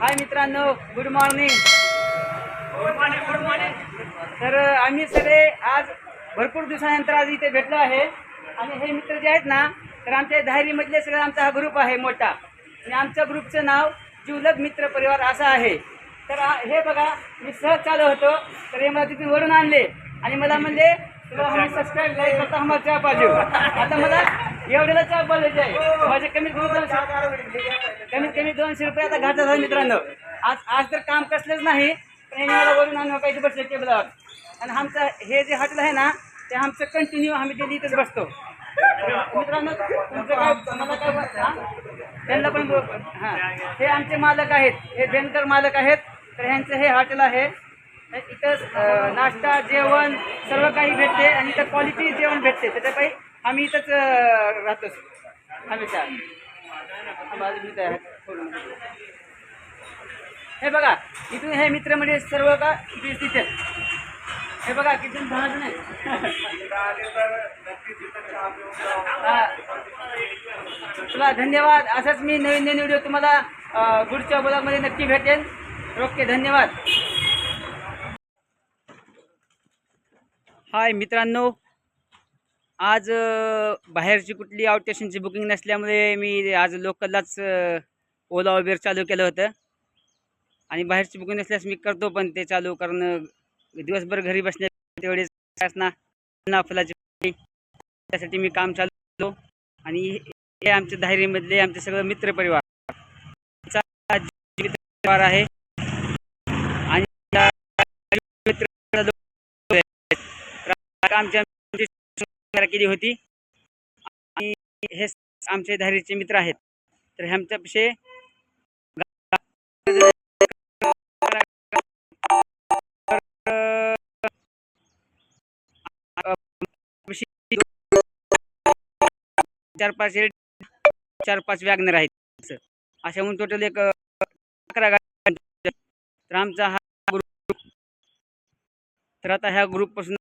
हाय मित्रांनो good morning good morning तर अ, आम्ही सगळे आज भरपूर दिवसानंतर आज इथे भेटलो आहे. आणि हे मित्र जे आहेत ना तर आमच्या धायरीमधले सगळं आमचा हा ग्रुप आहे मोठा. आणि आमच्या ग्रुपचं नाव जिवलग मित्र परिवार असं आहे. तर हे बघा मी सहज चालू होतो तर हे मला तिथून वरून आणले. आणि मला म्हणले तुला सबस्क्राईब लाईक करता चहा पाहिजे आता मला एवढ्याला चहा पाहिजे आहे माझे कमीत कमी दोनशे कमीत कमी दोनशे रुपये आता घातला झाला मित्रांनो. आज आज तर काम कसलंच नाही. पण वरून आणून काही बसले टेबलावर. आणि आमचं हे जे हॉटेल आहे ना ते आमचं कंटिन्यू आम्ही डेली इथंच बसतो. मित्रांनो तुमचं काय मला काय हा? त्यांना पण हां. हे आमचे मालक आहेत. हे बेनकर मालक आहेत. तर ह्यांचं हे हॉटेल आहे. हे इथं नाश्ता जेवण सर्व काही भेटते. आणि इथं क्वालिटी जेवण भेटते. त्याच्यापायी आम्ही इथंच राहतो हमेशा हे बघा इथून हे मित्र म्हणजे सर्व का? इथे तिथे. हे बघा किती दहा जण तुला धन्यवाद. असंच मी नवीन नवीन व्हिडिओ तुम्हाला गुडच्या पुढच्या ब्लॉगमध्ये नक्की भेटेल ओके धन्यवाद. हाय मित्रांनो आज बाहेरची कुठली आउट स्टेशनची बुकिंग नसल्यामुळे मी आज लोकललाच ओला उबेर चालू केलं होतं. आणि बाहेरची बुकिंग नसल्यास मी करतो पण ते चालू कारण दिवसभर घरी बसण्या तेवढेच ना फुलाची त्यासाठी मी काम चालू होतो. आणि हे आमच्या धायरीमधले आमचे सगळं मित्रपरिवार मित्रपरिवार आहे. आणि मित्र आमच्या केली होती. आणि हे आमचे धारीचे मित्र आहेत. तर ह्यांच्यापेक्षा चार पाच चार पाच वॅगनर आहेत अशा म्हणून टोटल एक अकरा गाड्या तर आमचा हा ग्रुप तर आता ह्या ग्रुपपासून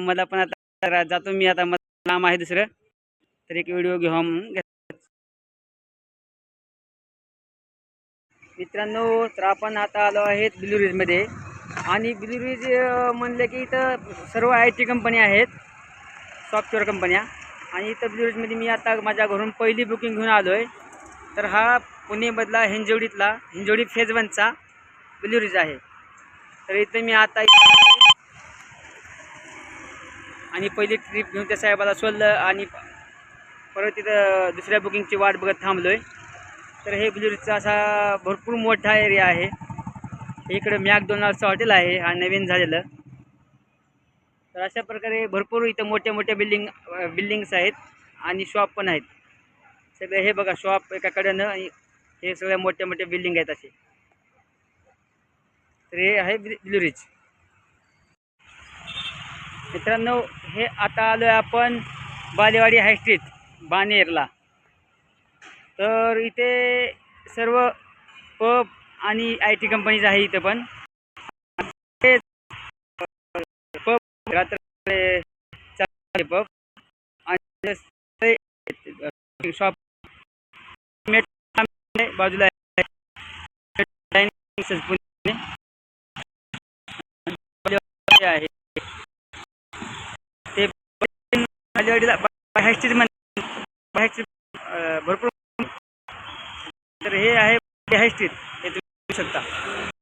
मला पण आता जातो मी आता मला काम आहे दुसरं. तर एक व्हिडिओ घेऊ मित्रांनो तर आपण आता आलो आहेत बिलुरीजमध्ये आणि बिलुरीज म्हणलं की इथं सर्व आय टी कंपनी आहेत. सॉफ्टवेअर कंपन्या आणि इथं बिलुरीजमध्ये मी आता माझ्या घरून पहिली बुकिंग घेऊन आलो आहे तर हा पुणेमधला हिंजवडीतला हिंजवडी फेज वनचा बिलुरीज आहे. तर इथं मी आता आणि पहिली ट्रिप घेऊन त्या साहेबाला सोडलं आणि परत तिथं दुसऱ्या बुकिंगची वाट बघत थांबलो आहे तर हे बिलुरीचा असा भरपूर मोठा एरिया आहे. इकडं मॅकडोनाल्डचं हॉटेल आहे हा नवीन झालेलं. तर अशा प्रकारे भरपूर इथं मोठ्या मोठ्या बिल्डिंग बिल्डिंग्स आहेत आणि शॉप पण आहेत. सगळे हे बघा शॉप एकाकडनं आणि हे सगळ्या मोठ्या मोठ्या बिल्डिंग आहेत असे. तर हे आहे बिलुरीज मित्रांनो हे आता आलो आहे आपण बालेवाडी हायस्ट्रीट बानेरला तर इथे सर्व पब आणि आय टी कंपनीज आहे इथं पण. पब रात्र पब आणि शॉप बाजूला आहे माझ्या बाहेरची भरपूर तर हे आहे बाहेरचीच हे तुम्ही शकता.